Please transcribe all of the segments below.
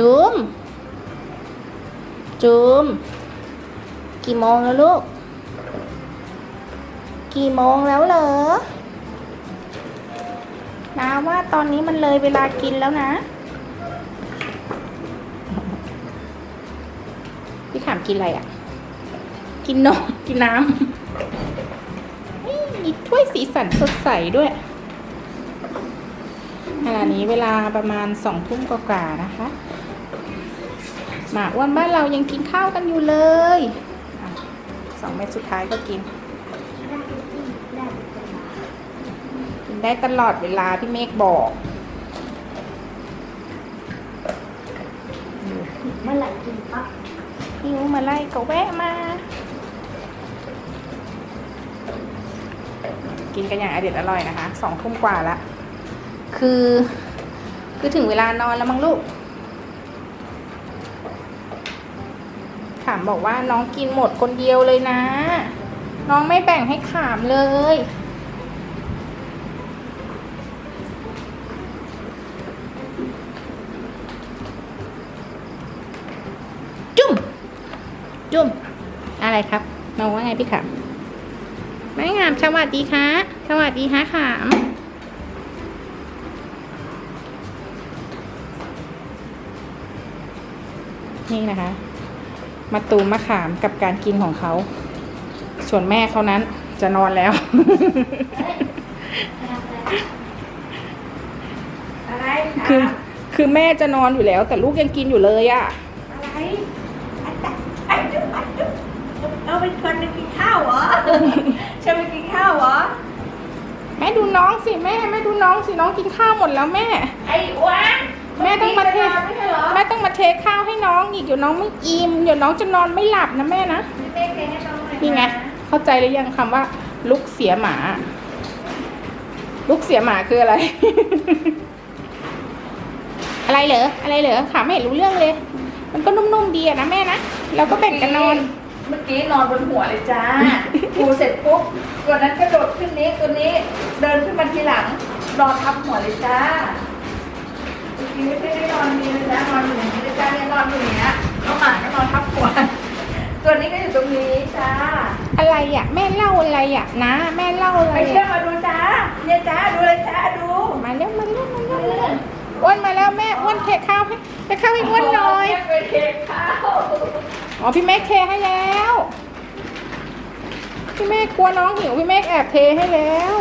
จุมจุมกี่โมงแล้วลูก กี่โมงแล้วเหรอนาว่าตอนนี้มันเลยเวลากินแล้วนะ พี่ขามกินอะไรอะ กินนมกินน้ำมีถ้วยสีสันสดใสด้วยขณะนี้เวลาประมาณสองทุ่มกว่าๆนะคะ หมาอ้วนบ้านเรายังกินข้าวกันอยู่เลยอะสองเม็ดสุดท้ายก็กิน กินได้ตลอดเวลาพี่เมฆบอกเมื่อไหร่กินปั๊บหิวมาไล่ก็แวะมา กินกันอย่างอเด็ดอร่อยนะคะสองทุ่มกว่าละคือ คือถึงเวลานอนแล้วมั้งลูกามบอกว่าน้องกินหมดคนเดียวเลยนะ น้องไม่แบ่งให้ขามเลย จุ่มจุ่มอะไรครับน้องว่าไงพี่ขามแม่งามสวัสดีค่ะ สวัสดีฮะขามนี่นะคะ มาตูมมะขามกับการกินของเขา ส่วนแม่เขานั้นจะนอนแล้ว อะไรคือคือแม่จะนอนอยู่แล้ว แต่ลูกยังกินอยู่เลยอะ่ะ อะไรอันตะอันจุ๊บอันจุ๊บเอาไปชวนไปกินข้าวเหรอชวนไปกินข้าวเหรอ แม่ดูน้องสิแม่แม่ดูน้องสิน้องกินข้าวหมดแล้วแม่ ไอ้อ้วน แม่ต้องมาเทแม่ต้องมาเทข้าวให้น้องอีกเดี๋ยวน้องไม่อิ่มเดี๋ยวน้องจะนอนไม่หลับนะแม่นะนี่ไงเข้าใจหรือยังคำว่า ลุกเสียหมา ลุกเสียหมาคืออะไร อะไรเหรออะไรเหรอขาไม่เห็นรู้เรื่องเลย มันก็นุ่มๆดีอะนะแม่นะเราก็แบ่งกันนอนเมื่อกี้นอนบนหัวเลยจ้าปูเสร็จปุ๊บตัวนั้นกระโดดขึ้นนี้ตัวนี้ เดินขึ้นมาทีหลังนอนทับหัวเลยจ้า เมื่อกี้ไม่ได้นอนดีเลยจ้านอนอยู่อย่างนี้เลยจ้าเนี่ยนอนอยู่อย่างเงี้ยน้องหมาก็นอนทับหัวตัวนี้ก็อยู่ตรงนี้จ้าอะไรอะแม่เล่าอะไรอะนะ แม่เล่าอะไรไปเชื่ออะมาดูจ้าเนี่ยจ้าดูเลยจ้าดูมาเร็วมาเร็วมาเร็วมาเร็วอ้วนมาแล้วแม่อ้วนเทข้าวให้เทข้าวให้อ้วนหน่อยไปเทข้าวอ๋อพี่เมฆเทให้แล้วพี่เมฆกลัวน้องหิวพี่เมฆแอบเทให้แล้ว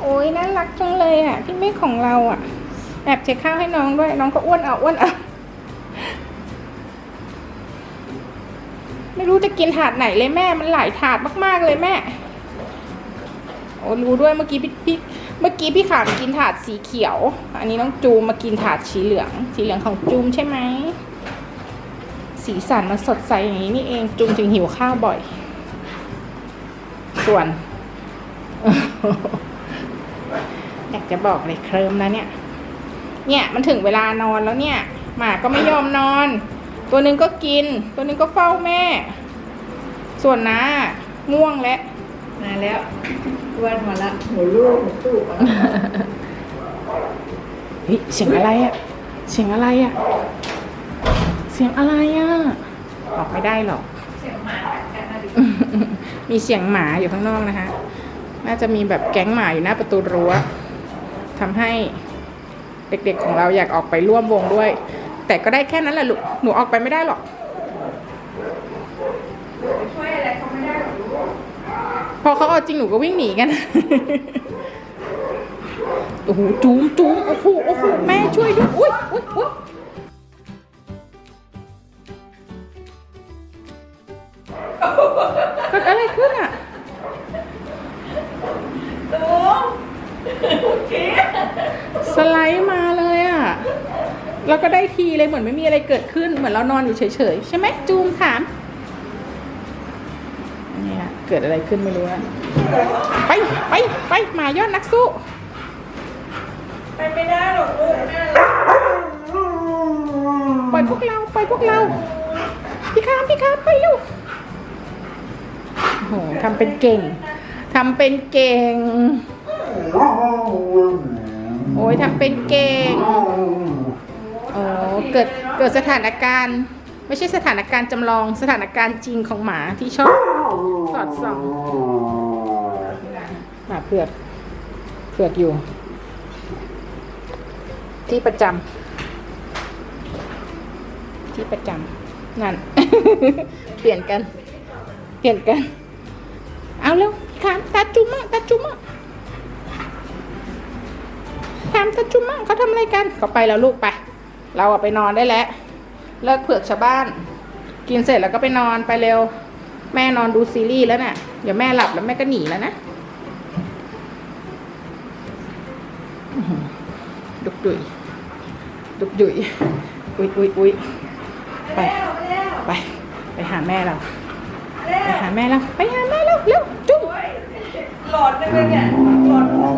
โอ้ยน่ารักจังเลยอะ พี่เมฆของเราอะ แอบเทข้าวให้น้องด้วย น้องก็อ้วนเอาอ้วนเอาไม่รู้จะกินถาดไหนเลยแม่ มันหลายถาดมาก ๆ เลยแม่ โอ้รู้ด้วยเมื่อกี้พี่พี่เมื่อกี้พี่ขามกินถาดสีเขียว อันนี้น้องจูมมากินถาดสีเหลือง สีเหลืองของจูมใช่ไหม สีสันมันสดใสอย่างนี้นี่เองจุงจึงหิวข้าวบ่อย ส่วน อยากจะบอกเลยเคลิมแล้วเนี่ย เนี่ยมันถึงเวลานอนแล้วเนี่ยหมาก็ไม่ยอมนอน ตัวหนึ่งก็กิน ตัวหนึ่งก็เฝ้าแม่ ส่วนน้าง่วงแล้วมาแล้วอ้วนมาละหัวลูกหัวตู้มาแล้วเฮ้ยเสียงอะไรอะเสียงอะไรอะเสียงอะไรอะออกไม่ได้หรอกเสียงหมากัดกันนะดิมีเสียงหมาอยู่ข้างนอกนะคะ น่าจะมีแบบแก๊งหมาอยู่หน้าประตูรั้วทำให้ เด็กๆของเราอยากออกไปร่วมวงด้วย แต่ก็ได้แค่นั้นแหละลูกหนูออกไปไม่ได้หรอกช่วยอะไรเขาไม่ได้หรอกพอเขาเอาจริงหนูก็วิ่งหนีกันโอ้โหจูมจูมโอ้โหโอ้โหแม่ช่วยด้วย แล้วก็ได้ทีเลยเหมือนไม่มีอะไรเกิดขึ้นเหมือนเรานอนอยู่เฉยๆใช่ไหมจูมถามเนี่ยเกิดอะไรขึ้นไม่รู้นะไปไปไปหมายอดนักสู้ ไปไม่ได้หรอกลูกแม่รักปล่อยพวกเราปล่อยพวกเรา พี่คามพี่คามไปลูกโอ้โหทำเป็นเก่งทำเป็นเก่ง โอ้ยทำเป็นเก่ง โอ้เกิดเกิดสถานการณ์ ไม่ใช่สถานการณ์จำลองสถานการณ์จริงของหมาที่ชอบสอดส่องหมาเผือกเผือกอยู่ ที่ประจำที่ประจำนั่น เปลี่ยนกัน เปลี่ยนกัน เอาเร็วขามตาจุ่มมั่งตาจุ่มมั่งขามตาจุ่มมั่งเขาทำอะไรกันเขาไปแล้วลูกไป เราอะไปนอนได้แล้ว เลิกเผือกชาวบ้าน กินเสร็จแล้วก็ไปนอนไปเร็ว แม่นอนดูซีรีส์แล้วเนี่ยเดี๋ยวแม่หลับแล้วแม่ก็หนีแล้วนะดุกดุยดุกดุยอุ้ยอุ้ยอุ้ยไปไป ไปหาแม่เรา ไปหาแม่เรา ไปหาแม่เรา เร็วจุ๊บหลอดได้ไหมเนี่ยหลอดหู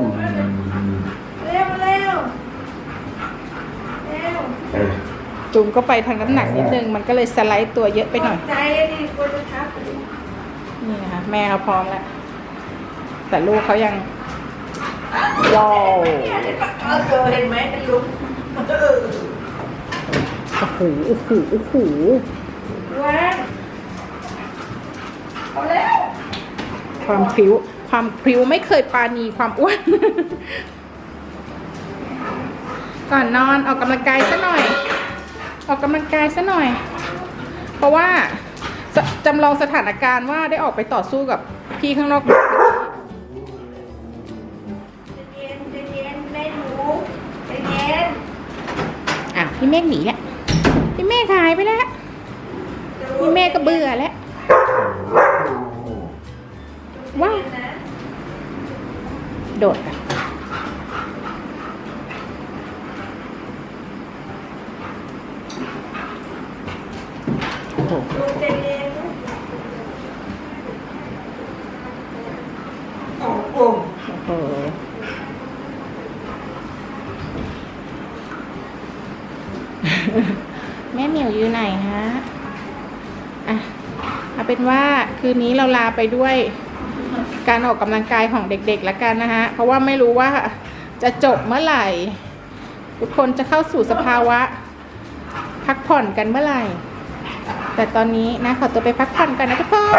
เร็วเร็วเร็ว จุ่มก็ไปทางน้ำหนักนิดนึง มันก็เลยสไลด์ตัวเยอะไปหน่อย ใจดิกลัวจะทับนี่นะคะแม่เขาพร้อมแล้ว แต่ลูกเขายังว้าวเนี่ยเออเจอเห็นไหมเป็นลุกเออโอ้โหโอ้โหโอ้โหแหวนเอาแล้วความพริ้ว ความพริ้วไม่เคยปราณีความอ้วน ก่อนนอนออกกำลังกายซะหน่อย ออกกำลังกายซะหน่อย เพราะว่าจะจำลองสถานการณ์ว่าได้ออกไปต่อสู้กับพี่ข้างนอกใจเย็นใจเย็นแม่หนูใจเย็นอะพี่เมฆหนีแล้วพี่เมฆหายไปแล้วพี่เมฆก็เบื่อแล้วว้าวนะโดดอะโอ้โห ลูกใจเย็นโอ้โห โอ้โหแม่เหมียวอยู่ไหนฮะ อะเอาเป็นว่าคืนนี้เราลาไปด้วยการออกกำลังกายของเด็กๆแล้วกันนะฮะ เพราะว่าไม่รู้ว่าจะจบเมื่อไหร่ ทุกคนจะเข้าสู่สภาวะ พักผ่อนกันเมื่อไหร่ แต่ตอนนี้นะขอตัวไปพักผ่อนกันนะทุกคน